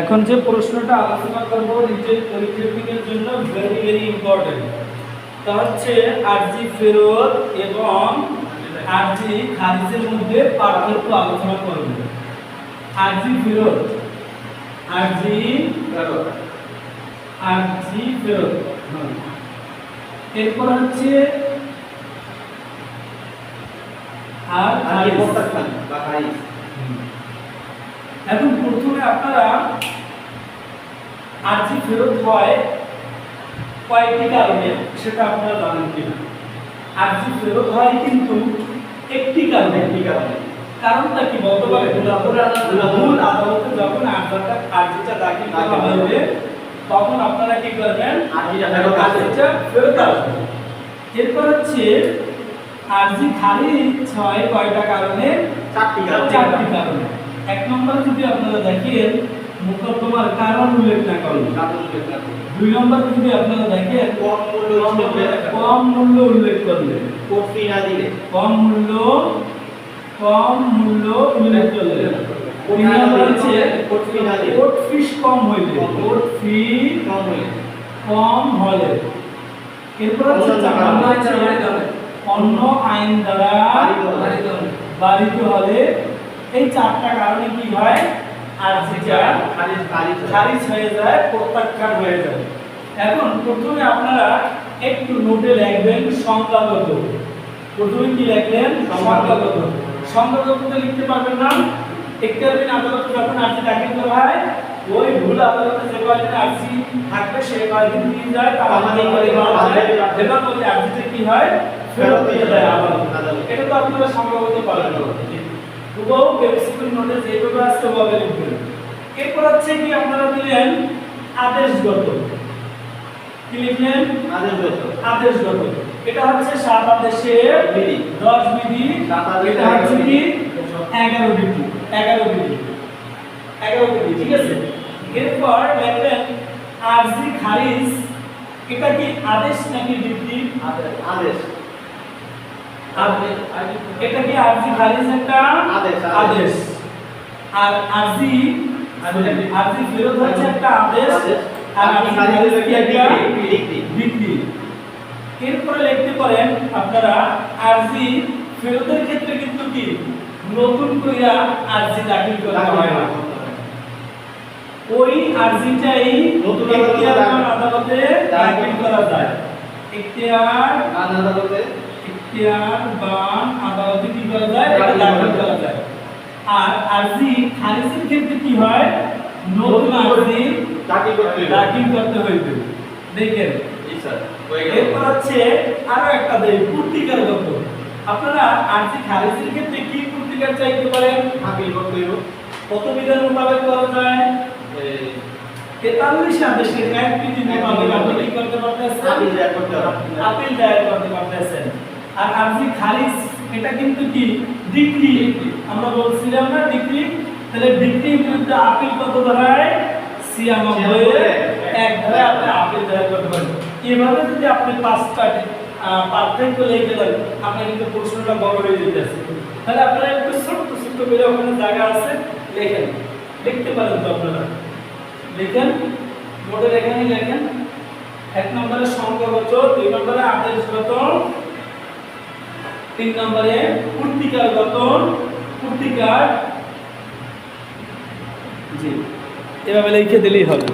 এখন যে প্রশ্নটা আলোচনা করব নিজের পরিপ্রেক্ষিতের জন্য ভেরি ভেরি ইম্পর্টেন্ট তা হচ্ছে আরজি ফেরত এবং আরজি খারিজের মধ্যে পার্থক্য আলোচনা করব। আরজি ফেরত আরজি ফেরত আরজি ফেরত এরপর হচ্ছে আর খারিজ। এখন প্রথমে আপনারা আর্জি ফেরত হয় কয়েকটি কারণে সেটা আপনারা জানেন কিনা? আর্জি ফেরত হয় কিন্তু একটি কারণে একটি কারণে। কারণটা কি বলতে পারে মূল আদালতে। যখন আর্জাটা আর্জিটা দাখিল করা হবে। তখন আপনারা কি করবেন? আর্জিটা ফেরত আসবে এরপর হচ্ছে আর্জি খালি ছয় কয়টা কারণে? চারটি কারণে। চারটি কারণে। এক নম্বরে যদি আপনারা দেখেন মোকদ্দমার কারণ উল্লেখ না করেন দুই নম্বরে যদি আপনারা দেখেন কম মূল্য উল্লেখ কম মূল্য কম মূল্য উল্লেখ নম্বর হচ্ছে কোর্ট ফিস কম হইলে। কম হলে। এরপর হচ্ছে চার নম্বর হচ্ছে অন্য আইন দ্বারা বাড়িতে হলে এই চারটা কারণে কি হয়? আর আর্জিটা খারিজ হয়ে যায় প্রত্যাখ্যান হয়ে যায়। এখন প্রথমে আপনারা একটু নোটে লিখবেন সংখ্যাগত প্রথমে কি লিখলেন? সংখ্যাগত সংখ্যাগততে লিখতে পারবেন না। একটারবিন আদালতে যখন আর্জি দাখিল করা হয়। ওই ভুল আদালতে যে কয়দিন আর্জি থাকবে সে কয়দিন দিয়ে যায় তার আমাদের করে এবং ওই আর্জিতে কি হয়? ফেরত দিয়ে দেয় আদালত। এটা তো আপনারা সংখ্যাগত পালন করবেন। হুবহু বেসিক নোটে যেভাবে আসছে ওভাবে লিখবেন। এরপর হচ্ছে কি আপনারা দিলেন আদেশগত। কি লিখলেন? আদেশগত। আদেশগত। এটা হচ্ছে সাত আদেশের বিধি। দশ বিধি এটা হচ্ছে কি? এগারো বিধি এগারো বিধি এগারো বিধি ঠিক আছে? এরপর লিখলেন আরজি খারিজ। এটা কি আদেশ নাকি বিধি এটা কি আরজি খারিজ একটা? আদেশ, আর আরজি আরজি ফেরত হচ্ছে একটা আদেশ। আর আরজি খারিজ কি একটা বিক্রি এরপরে লিখতে পারেন আপনারা আরজি ফেরতের ক্ষেত্রে কিন্তু কি? নতুন কইরা আরজি দাখিল করতে হয় না। ওই আরজিটাই নতুন আদালতে আদালতে দাখিল করা যায়। এখতিয়ার এখতিয়ার বান আদালতে কি করা যায়? এটা দাখিল করা যায়। আর আরজি খারিজের ক্ষেত্রে কি হয়? নতুন আরজি দাখিল করতে দাখিল করতে হইবে। দেখেন এরপর হচ্ছে আরও একটা দেই পূর্তিকার গত আপনারা আর্জি খারিজের ক্ষেত্রে কি পূর্তিকার চাইতে পারেন? দাখিল করতে হইব। কত বিধান মোতাবেক করা যায়। তেতাল্লিশ আদেশের এক বিধি মোতাবেক আপনি কি করতে পারতেছেন? আপিল দায়ের করতে পারতেছেন। আর আর্জি খারিজ এটা কিন্তু কি? ডিগ্রি আমরা বলছিলাম না ডিগ্রি তাহলে ডিগ্রির বিরুদ্ধে আপিল কত ধরায়? ছিয়ানব্বই। এক ধারায় আপনি আপিল দায়ের করতে পারেন। এভাবে যদি আপনি পাঁচটা আহ, পার্থক্য লিখে দেন আপনার কিন্তু প্রশ্নটা বড় হয়ে যেতেছে তাহলে আপনারা একটু ছোট্ট ছোট্ট করে ওখানে জায়গা আছে লেখেন। লিখতে পারেন তো আপনারা। লিখেন। মোটের এখানে লেখেন। এক নম্বরে সংখ্যাগত দুই নম্বরে আদেশগত তিন নম্বরে পূর্তিকার গঠন পূর্তিকার জি এভাবে লিখে দিলেই হবে।